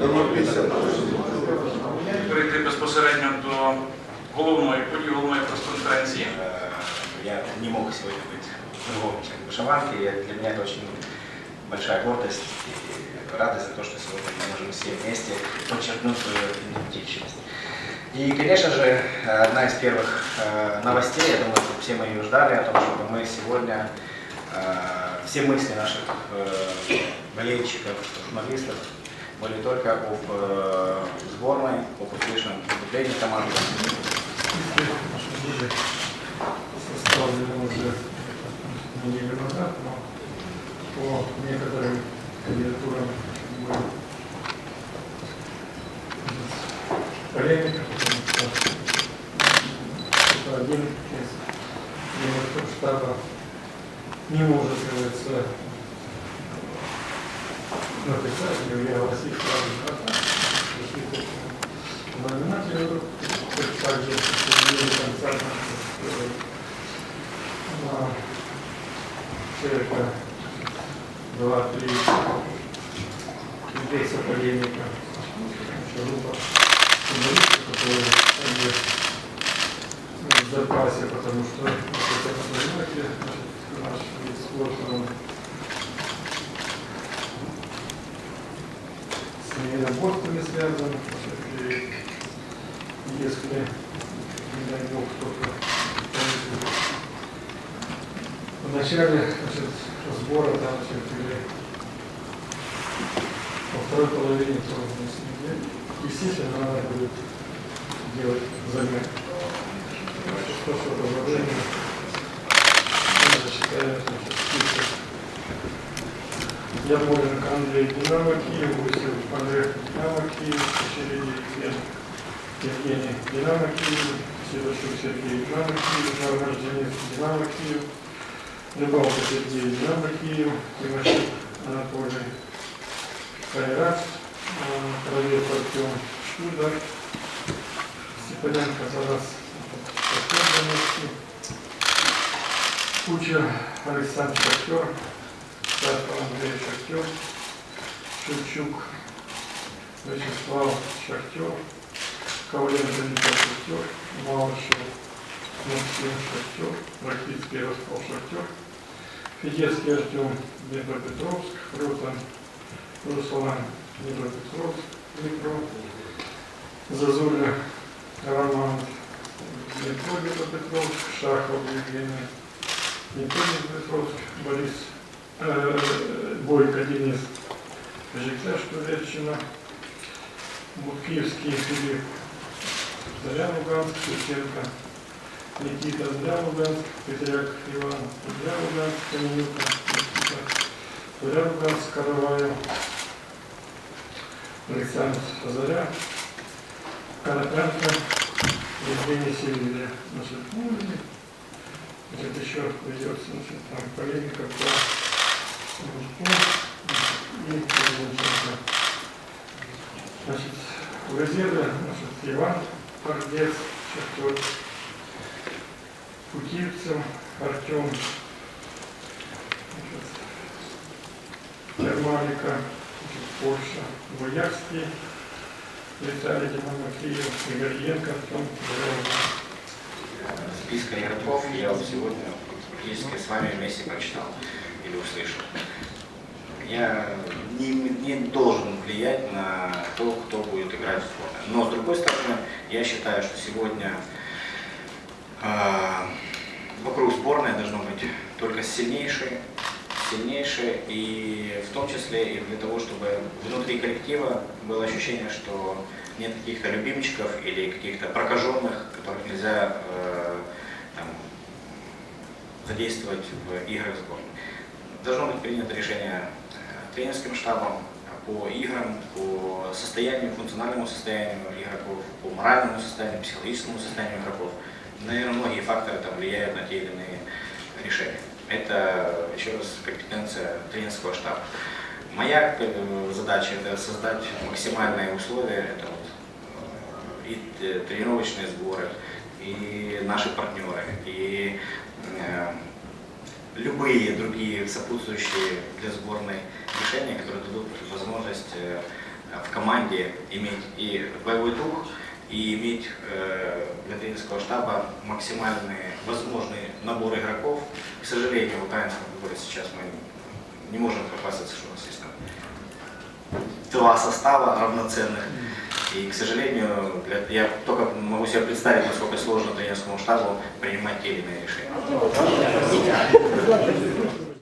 Номер 50. Перейти безпосередньо до головної події, головної прес-конференції. Э, Я не мог сегодня быть другом, чем вышиванки. и Для меня это очень большая гордость и радость за то, что сегодня мы можем все вместе подчеркнуть свою идентичность. И, конечно же, одна из первых э, новостей, я думаю, что все мы ее ждали, о том, чтобы мы сегодня э, все мысли наших э, болельщиков, журналистов были только об э, сборной, об успешном выступлении команды. Были по некоторым кандидатурам был полемика, потому что это один из штаба не может, говорится, написать сразу пришли к знаменателю, также на circa два-три лица полемика, группа футболистов, которые в запасе, потому что, вы понимаете, наш вид спорта, он с неработками связан, и если, не дай бог, кто-то в начале значит, сбора, там, значит, или во второй половине тоже недели, естественно, надо будет делать то, что предложение, значит, список. Ярмоленко Андрей Динамо Киев, Гусев Андрей Динамо Киев, Очереди Евгений Динамо Киев, Сидорчук Сергей Динамо Киев, Нармаш Денис Динамо Киев, Рыбалка Сергей Динамо Киев, Тимошек Анатолий Кайрат, Кровец Артем Шуда, Степаненко Тарас Донецкий, Кучер Александр Шахтер, Сафа Андрей Шахтер, Шевчук Вячеслав Шахтер, Коваленко Николай Шахтер, Малышев Максим Шахтер, Ракитский Ярослав Шахтер, Федецкий Артем Днепропетровск, Ротан Руслан Днепропетровск, Днепро, Зазуля Роман Днепро Днепропетровск, Шахов Евгений Днепро Днепропетровск, Борис э, Бойко Денис Жиктяш Туреччина, Буткиевский Филипп Заря Луганск, Шевченко, Никита Заря Луганск, Петряк Иван Заря Луганск, Каменюка, Никита Заря Луганск, Караваев, Александр Заря, Карапенко, Евгений Севилья. Значит, значит, еще ведется значит, там полемика Луганску. Значит, в резерве значит, Иван Пардец, Шахтер, Путивцев, Артем, Термалика, Польша, Боярский, Виталий Динамо Киев, Игорьенко, Артем, Зеленый. Списка игроков я вот сегодня практически с вами вместе прочитал или услышал. Я не, не должен влиять на то, кто будет играть в сборной. Но с другой стороны, я считаю, что сегодня э, вокруг сборной должно быть только сильнейшие, сильнейшие, и в том числе и для того, чтобы внутри коллектива было ощущение, что нет каких-то любимчиков или каких-то прокаженных, которых нельзя э, там, задействовать в играх сборной. Должно быть принято решение э, тренерским штабом по играм, по состоянию, функциональному состоянию игроков, по моральному состоянию, психологическому состоянию игроков. Наверное, многие факторы там влияют на те или иные решения. Это, еще раз, компетенция тренерского штаба. Моя э, задача это создать максимальные условия, это вот, э, и э, тренировочные сборы, и наши партнеры, и э, любые другие сопутствующие для сборной решения, которые дадут возможность э, в команде иметь и боевой дух, и иметь для тренерского штаба максимальный возможный набор игроков. К сожалению, в украинском футболе сейчас мы не можем похвастаться, что у нас есть там два состава равноценных. И, к сожалению, для- я только могу себе представить, насколько сложно тренерскому штабу принимать те или иные решения.